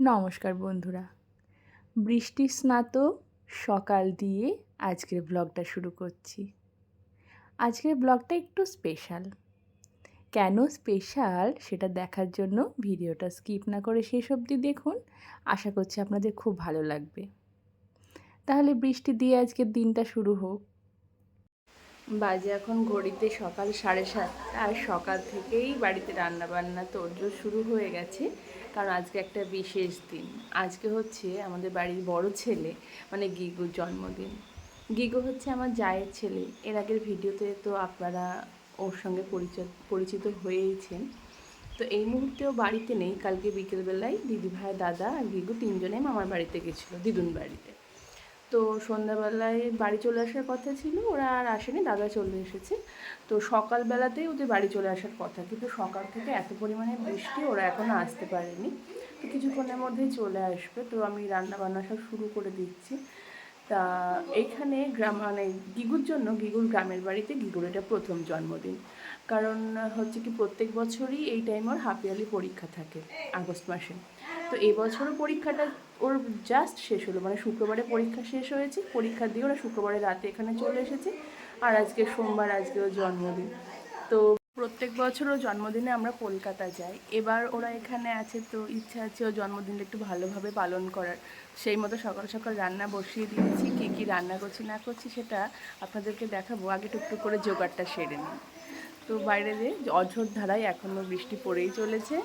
নমস্কার বন্ধুরা। বৃষ্টি স্নাত সকাল দিয়ে আজকের ব্লগটা শুরু করছি। আজকের ব্লগটা একটু স্পেশাল কেন স্পেশাল সেটা দেখার জন্য ভিডিওটা স্কিপ না করে শেষ অবধি দেখুন। আশা করছি আপনাদের খুব ভালো লাগবে। তাহলে বৃষ্টি দিয়ে আজকের দিনটা শুরু হোক। বাজে এখন ঘড়িতে সকাল সাড়ে সাতটা আর সকাল থেকেই বাড়িতে রান্না বান্না তোড়জোড় শুরু হয়ে গেছে। কারণ আজকে একটা বিশেষ দিন। আজকে হচ্ছে আমাদের বাড়ির বড় ছেলে মানে গিগুর জন্মদিন। গিগু হচ্ছে আমার জায়ের ছেলে। এর আগের ভিডিওতে তো আপনারা ওর সঙ্গে পরিচয়, পরিচিত হয়েইছেন। তো এই মুহূর্তেও বাড়িতে নেই। কালকে বিকেলবেলায় দিদিভাই, দাদা আর গিগু তিনজনে মামার বাড়িতে গেছিল, দিদুন বাড়িতে। তো সন্ধ্যাবেলায় বাড়ি চলে আসার কথা ছিল, ওরা আর আসেনি, দাদা চলে এসেছে। তো সকালবেলাতেই ওদের বাড়ি চলে আসার কথা, কিন্তু সকাল থেকে এত পরিমাণে বৃষ্টি ওরা এখনও আসতে পারেনি। তো কিছুক্ষণের মধ্যেই চলে আসবে, তো আমি রান্না বান্না সব শুরু করে দিচ্ছি। তা এখানে গ্রাম মানে গিগুর জন্য, গিগুর গ্রামের বাড়িতে গিগুর এটা প্রথম জন্মদিন। কারণ হচ্ছে কি, প্রত্যেক বছরই এই টাইম ওর হাফ ইয়ারলি পরীক্ষা থাকে আগস্ট মাসে। তো এবছরও পরীক্ষাটা ওর জাস্ট শেষ হলো। মানে শুক্রবারে পরীক্ষা শেষ হয়েছে, পরীক্ষা দিয়ে ওরা শুক্রবারে রাতে এখানে চলে এসেছে। আর আজকে সোমবার, আজকে ওর জন্মদিন। তো প্রত্যেক বছর ও জন্মদিনে আমরা কলকাতা যাই। এবার ওরা এখানে আছে তো ইচ্ছা আছে ও জন্মদিনটা একটু ভালোভাবে পালন করার। সেই মতো সকাল সকাল রান্না বসিয়ে দিয়েছি। কী কী রান্না করছি, না করছি সেটা আপনাদেরকে দেখাবো। আগে টুকটুক করে জোগাড়টা সেরে নিই। তো বাইরে যে অঝোর ধারায় এখনও বৃষ্টি পড়েই চলেছে।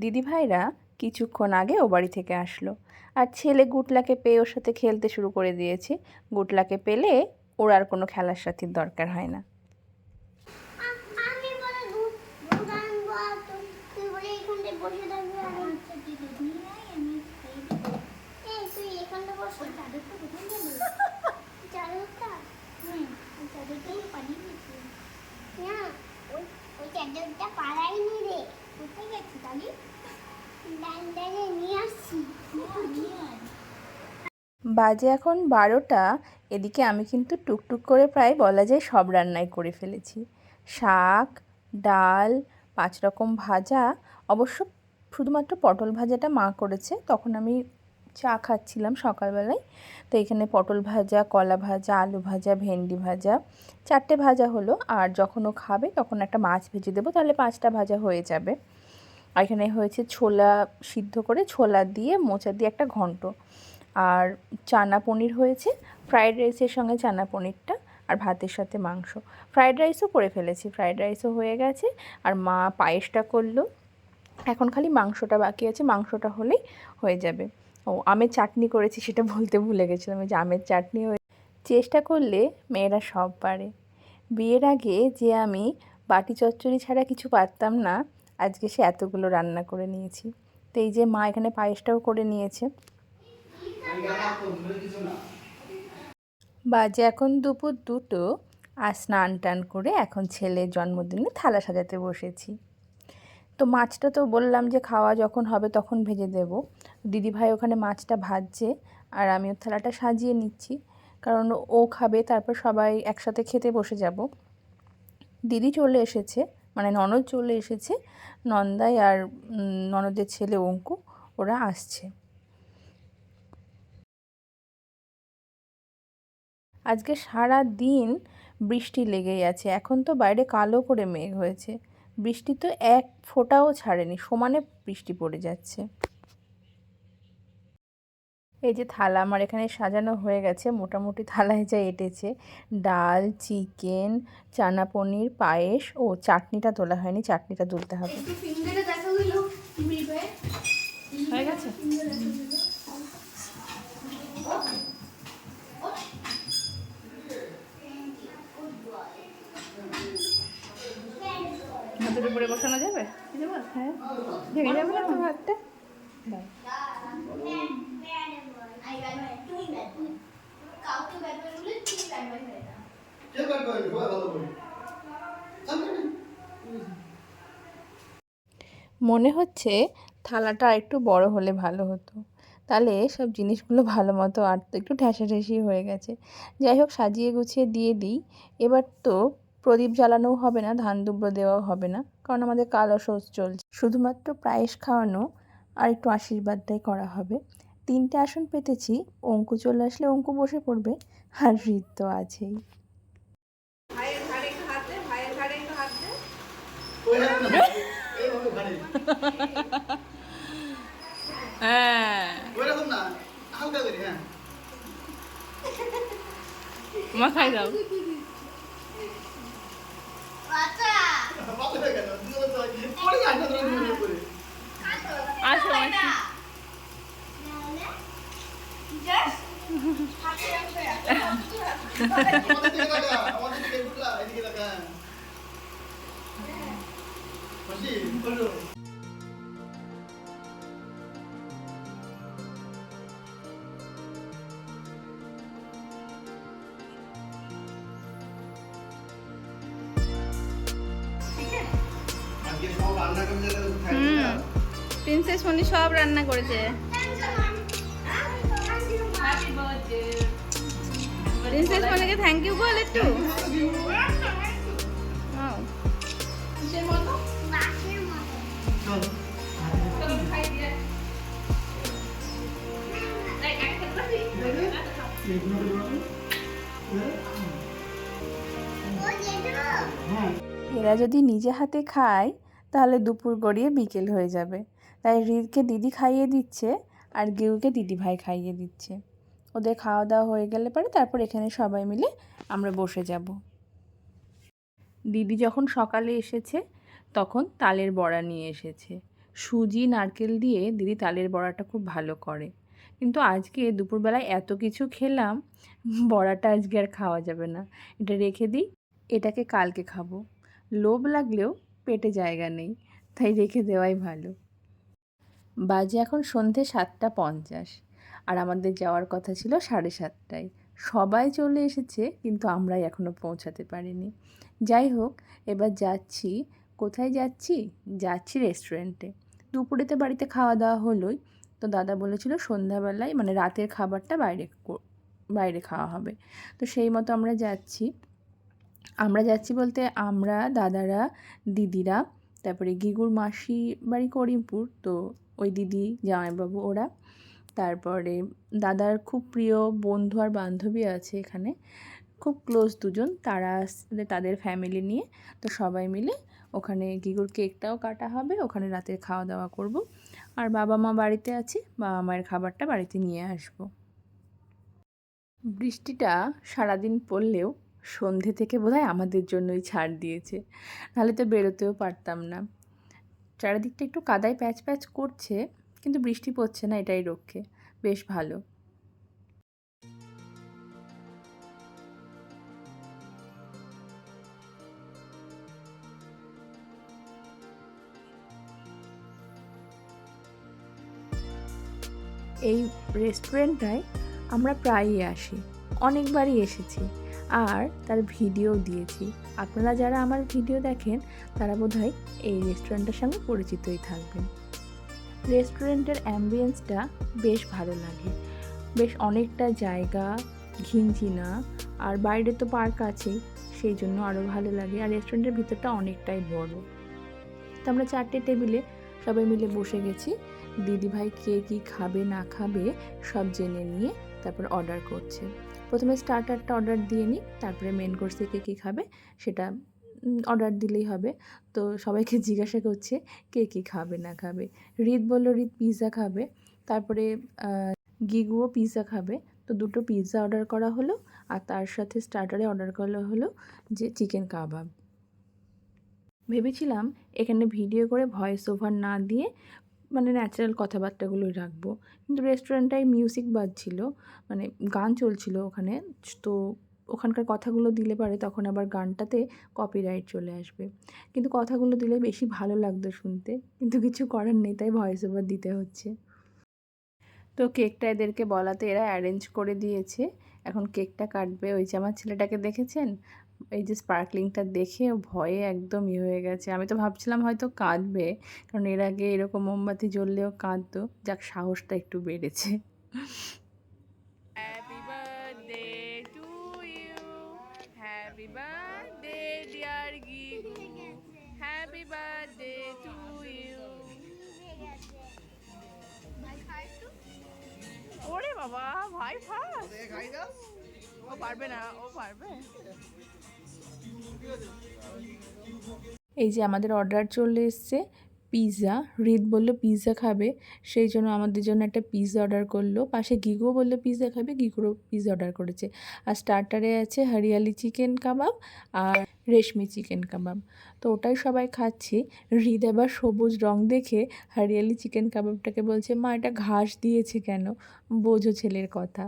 দিদিভাইরা কিছুক্ষণ আগে ও বাড়ি থেকে আসলো। আর ছেলে গুটলাকে পেয়ে ওর সাথে খেলতে শুরু করে দিয়েছে। গুটলাকে পেলে ওর আর কোনো খেলার সাথীর দরকার হয় না। বস ওই রে। কোথায় তাহলে ডান ডানে নিয়ে আসছি নিয়ে আয় বাজে এখন বারোটা, এদিকে আমি কিন্তু টুকটুক করে প্রায় বলা যায় সব রান্নাই করে ফেলেছি। শাক, ডাল, পাঁচ রকম ভাজা, অবশ্য শুধুমাত্র পটল ভাজাটা মা করেছে, তখন আমি চা খাচ্ছিলাম সকালবেলায়। তো এখানে পটল ভাজা, কলা ভাজা, আলু ভাজা, ভেন্ডি ভাজা, চারটে ভাজা হলো, আর যখন ও খাবে তখন একটা মাছ ভেজে দেবো, তাহলে পাঁচটা ভাজা হয়ে যাবে। আর এখানে হয়েছে ছোলা সিদ্ধ করে ছোলা দিয়ে মোচা দিয়ে একটা ঘন্ট। আর চানা পনির হয়েছে, ফ্রায়েড রাইসের সঙ্গে চানা পনিরটা আর ভাতের সাথে মাংস। ফ্রায়েড রাইসও করে ফেলেছি, ফ্রায়েড রাইসও হয়ে গেছে। আর মা পায়েসটা করল। এখন খালি মাংসটা বাকি আছে, মাংসটা হলেই হয়ে যাবে। ও, আমের চাটনি করেছি সেটা বলতে ভুলে গেছিলাম যে আমের চাটনি হয়ে চেষ্টা করলে মেয়েরা সব পারে। বিয়ের আগে যে আমি বাটি চচ্চড়ি ছাড়া কিছু পারতাম না আজকে সে এতগুলো রান্না করে নিয়েছি। তো এই যে মা এখানে পায়েসটাও করে নিয়েছে। বাজে এখন দুপুর দুটো আর স্নান টান করে এখন ছেলের জন্মদিনে থালা সাজাতে বসেছি। তো মাছটা তো বললাম যে খাওয়া যখন হবে তখন ভেজে দেব। দিদিভাই ওখানে মাছটা ভাজছে আর আমি ওর থালাটা সাজিয়ে নিচ্ছি। কারণ ও খাবে, তারপর সবাই একসাথে খেতে বসে যাব। দিদি চলে এসেছে। মানে ননদ চলে এসেছে, নন্দাই আর ননদের ছেলে অঙ্কু, ওরা আসছে। আজকে সারা দিন বৃষ্টি লেগেই আছে, এখন তো বাইরে কালো করে মেঘ হয়েছে। বৃষ্টি তো এক ফোঁটাও ছাড়েনি, সমানে বৃষ্টি পড়ে যাচ্ছে। এই যে থালা আমার এখানে সাজানো হয়ে গেছে। মোটামুটি থালায় যা এঁটেছে। ডাল চিকেন চানা পনির পায়েস ও চাটনিটা তোলা হয়নি। চাটনিটা তুলতে হবে। হয়ে গেছে? উপরে বসানো যাবে? হ্যাঁ। ভেঙে যাবে না তো ভাতটা মনে হচ্ছে থালাটা একটু বড় হলে ভালো হতো। তাহলে সব জিনিসগুলো ভালো মতো আটতো একটু ঠেসাঠেসি হয়ে গেছে। যাই হোক, সাজিয়ে গুছিয়ে দিয়ে দিই। এবার তো প্রদীপ জ্বালানোও হবে না, ধান দুব্র দেওয়াও হবে না, কারণ আমাদের কালো সোচ চলছে। শুধুমাত্র প্রায়েশ খাওয়ানো আর একটু আশীর্বাদটাই করা হবে। তিনটে আসন পেতেছি অঙ্কু চলে আসলে অঙ্কু বসে পড়বে আর হৃদ তো আছেই। ভাইয়ের ঘাড়ে একটু হাত দে ভাইয়ের ঘাড়ে একটু হাত দে ওই হাত না, এইভাবে ঘাড়ে। হ্যাঁ ওইরকম না, হালকা করে, হ্যাঁ। মাথায় দাও আচ্ছা পাতলা হয়ে গেল, দুটো তো পড়ে যায় না, দুটো দুটো করে। আসো আমাদের দিকে তাকা, আমাদের দিকে ঢুকলা, এদিকে তাকা। খুশি? বলো। আজকে সব রান্না করে যেতে থাকবে না। প্রিন্সেস মনি সব রান্না করেছে। প্রিন্সেস মনিকে থ্যাংক ইউ বল একটু এরা যদি নিজে হাতে খায়, তাহলে দুপুর গড়িয়ে বিকেল হয়ে যাবে। তাই হৃদকে দিদি খাইয়ে দিচ্ছে আর গেউকে দিদি ভাই খাইয়ে দিচ্ছে। ওদের খাওয়া দাওয়া হয়ে গেলে পরে তারপর এখানে সবাই মিলে আমরা বসে যাব। দিদি যখন সকালে এসেছে, তখন তালের বড়া নিয়ে এসেছে। সুজি, নারকেল দিয়ে দিদি তালের বড়াটা খুব ভালো করে। কিন্তু আজকে দুপুরবেলায় এত কিছু খেলাম, বড়াটা আজকে আর খাওয়া যাবে না। এটা রেখে দিই, এটাকে কালকে খাব। লোভ লাগলেও পেটে জায়গা নেই, তাই রেখে দেওয়াই ভালো। বাজে এখন সন্ধে সাতটা পঞ্চাশ। আর আমাদের যাওয়ার কথা ছিল সাড়ে সাতটায়। সবাই চলে এসেছে, কিন্তু আমরাই এখনও পৌঁছাতে পারিনি। যাই হোক, এবার যাচ্ছি। কোথায় যাচ্ছি? যাচ্ছি রেস্টুরেন্টে দুপুরেতে বাড়িতে খাওয়া দাওয়া হলোই। তো দাদা বলেছিল সন্ধ্যাবেলায় মানে রাতের খাবারটা বাইরে বাইরে খাওয়া হবে। তো সেই মতো আমরা যাচ্ছি। আমরা যাচ্ছি বলতে আমরা, দাদারা, দিদিরা, তারপরে গিগুর মাসি বাড়ি করিমপুর। তো ওই দিদি, জামাইবাবু, ওরা। তারপরে দাদার খুব প্রিয় বন্ধু আর বান্ধবী আছে এখানে। খুব ক্লোজ দুজন, তারা তাদের ফ্যামিলি নিয়ে। তো সবাই মিলে ওখানে গিগুর কেকটাও কাটা হবে, ওখানে রাতে খাওয়া দাওয়া করব। আর বাবা মা বাড়িতে আছে বাবা মায়ের খাবারটা বাড়িতে নিয়ে আসব। বৃষ্টিটা সারাদিন পড়লেও সন্ধে থেকে বোধহয় আমাদের জন্যই ছাড় দিয়েছে। নাহলে তো বেরোতেও পারতাম না। চারিদিকটা একটু কাদায় প্যাচ প্যাচ করছে কিন্তু বৃষ্টি পড়ছে না এটাই রক্ষে। বেশ ভালো। এই রেস্টুরেন্টটায় আমরা প্রায়ই আসি। অনেকবারই এসেছি। আর তার ভিডিও দিয়েছি। আপনারা যারা আমার ভিডিও দেখেন, তারা বোধহয় এই রেস্টুরেন্টের সঙ্গে পরিচিতই থাকবেন। রেস্টুরেন্টের অ্যাম্বিয়েন্সটা বেশ ভালো লাগে। বেশ অনেকটা জায়গা ঘিঞ্চিনা আর বাইরে তো পার্ক আছেই সেই জন্য আরও ভালো লাগে। আর রেস্টুরেন্টের ভিতরটা অনেকটাই বড়। তো আমরা চারটে টেবিলে সবাই মিলে বসে গেছি। দিদিভাই কে কী খাবে, না খাবে, সব জেনে নিয়ে তারপর অর্ডার করছে। প্রথমে স্টার্টারটা অর্ডার দিয়ে নিই, তারপরে মেন কোর্সে কে কী খাবে, সেটা অর্ডার দিলেই হবে। তো সবাইকে জিজ্ঞাসা করছে, কে কী খাবে, না খাবে? রিত বলল, রিত পিৎজা খাবে। তারপরে গিগুও পিৎজা খাবে। তো দুটো পিৎজা অর্ডার করা হলো, আর তার সাথে স্টার্টারে অর্ডার করা হলো যে চিকেন কাবাব ভেবেছিলাম এখানে ভিডিও করে ভয়েস ওভার না দিয়ে মানে ন্যাচারাল কথাবার্তাগুলোই রাখব। কিন্তু রেস্টুরেন্টটায় মিউজিক বাজছিল মানে গান চলছিল ওখানে। তো ওখানকার কথাগুলো দিলে পারে তখন আবার গানটাতে কপিরাইট চলে আসবে। কিন্তু কথাগুলো দিলে বেশি ভালো লাগতো শুনতে। কিন্তু কিছু করার নেই, তাই ভয়েস ওভার দিতে হচ্ছে। তো কেকটা এদেরকে বলাতে এরা অ্যারেঞ্জ করে দিয়েছে। এখন কেকটা কাটবে। ওই যে আমার ছেলেটাকে দেখেছেন? এই যে স্পার্কলিংটা দেখে ভয়ে একদম ইয়ে হয়ে গেছে। আমি তো ভাবছিলাম হয়তো কাঁদবে। কারণ এর আগে এরকম মোমবাতি জ্বললেও কাঁদতো। যাক, সাহসটা একটু বেড়েছে। বাবা, ভাই ও পারবে না, ও পারবে। এই যে আমাদের অর্ডার চলে এসছে পিৎজা হৃদ বলল পিৎজা খাবে, সেই জন্য আমাদের জন্য একটা পিৎজা অর্ডার করল। পাশে গিগো বলল পিৎজা খাবে, গিগুরও পিৎজা অর্ডার করেছে। আর স্টার্টারে আছে হরিয়ালি চিকেন কাবাব আর রেশমি চিকেন কাবাব। তো ওটাই সবাই খাচ্ছি। হৃদ আবার সবুজ রং দেখে হরিয়ালি চিকেন কাবাবটাকে বলছে, মা, এটা ঘাস দিয়েছে কেন? বোঝো ছেলের কথা।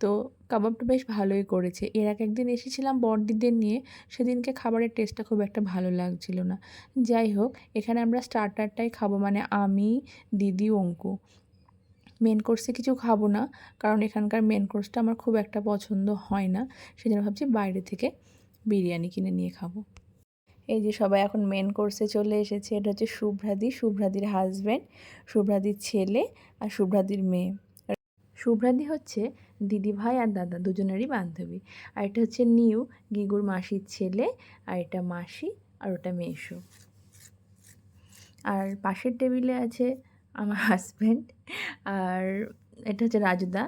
তো কাবাবটা বেশ ভালোই করেছে। এর এক একদিন এসেছিলাম বড়দিদের নিয়ে, সেদিনকে খাবারের টেস্টটা খুব একটা ভালো লাগছিল না। যাই হোক, এখানে আমরা স্টার্টারটাই খাব মানে আমি, দিদি, অঙ্কু। মেন কোর্সে কিছু খাব না, কারণ এখানকার মেন কোর্সটা আমার খুব একটা পছন্দ হয় না। সেজন্য ভাবছি বাইরে থেকে বিরিয়ানি কিনে নিয়ে খাব। এই যে সবাই এখন মেন কোর্সে চলে এসেছে, এটা হচ্ছে শুভ্রাদি শুভ্রাদির হাজব্যান্ড শুভ্রাদির ছেলে আর শুভ্রাদির মেয়ে। শুভ্রাদি হচ্ছে দিদি ভাই আর দাদা, দুজনেরই বান্ধবী। আর এটা হচ্ছে নিউ, গিগুর মাসির ছেলে, আর এটা মাসি আর ওটা মেশো। আর পাশের টেবিলে আছে আমার হাজব্যান্ড আর এটা হচ্ছে রাজুদা,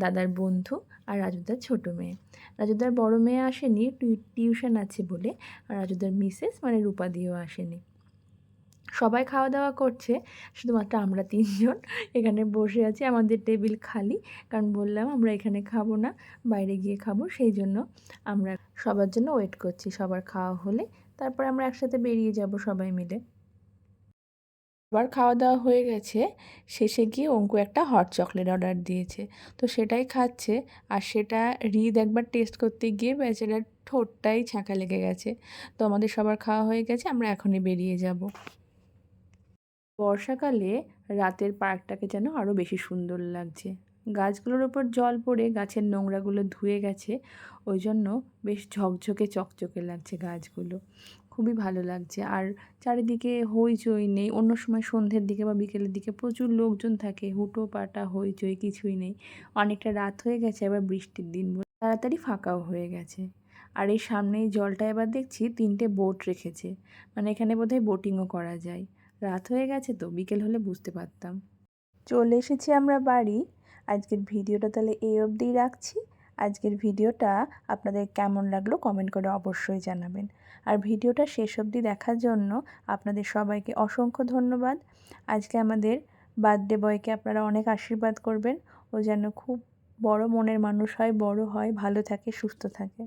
দাদার বন্ধু আর রাজুদার ছোট মেয়ে। রাজুদার বড় মেয়ে আসেনি টিউশন আছে বলে, আর রাজুদার মিসেস মানে রূপাদিও আসেনি। সবাই খাওয়া দাওয়া করছে, শুধুমাত্র আমরা তিনজন। এখানে বসে আছি, আমাদের টেবিল খালি, কারণ বললাম আমরা এখানে খাব না, বাইরে গিয়ে খাব, সেই জন্য আমরা সবার জন্য ওয়েট করছি, সবার খাওয়া হলে। তারপর আমরা একসাথে বেরিয়ে যাব সবাই মিলে। আবার খাওয়া দাওয়া হয়ে গেছে। শেষে গিয়ে অঙ্কু একটা হট চকলেট অর্ডার দিয়েছে। তো সেটাই খাচ্ছে আর সেটা হৃদ একবার টেস্ট করতে গিয়ে বেচারার ঠোঁটটাই ছাঁকা লেগে গেছে। তো আমাদের সবার খাওয়া হয়ে গেছে, আমরা এখনই বেরিয়ে যাব। বর্ষাকালে রাতের পার্কটাকে যেন আরও বেশি সুন্দর লাগছে। গাছগুলোর ওপর জল পড়ে গাছের নোংরাগুলো ধুয়ে গেছে, ওই জন্য বেশ ঝকঝকে চকচকে লাগছে গাছগুলো। খুবই ভালো লাগছে। আর চারিদিকে হইচই নেই। অন্য সময় সন্ধ্যের দিকে বা বিকেলের দিকে প্রচুর লোকজন থাকে। হুটো পাটা, হইচই কিছুই নেই। অনেকটা রাত হয়ে গেছে, এবার বৃষ্টির দিন তাড়াতাড়ি ফাঁকাও হয়ে গেছে। আর এই সামনেই জলটা এবার দেখছি তিনটে বোট রেখেছে। মানে এখানে বোধহয় বোটিংও করা যায়। রাত হয়ে গেছে তো, বিকেল হলে বুঝতে পারতাম। চলে এসেছি আমরা বাড়ি। আজকের ভিডিওটা তাহলে এই অবধিই রাখছি। আজকের ভিডিওটা আপনাদের কেমন লাগল কমেন্ট করে অবশ্যই জানাবেন। আর ভিডিওটা শেষ অবধি দেখার জন্য আপনাদের সবাইকে অসংখ্য ধন্যবাদ। আজকে আমাদের বার্থডে বয়কে আপনারা অনেক আশীর্বাদ করবেন। ও যেন খুব বড় মনের মানুষ হয়, বড় হয়, ভালো থাকে, সুস্থ থাকে।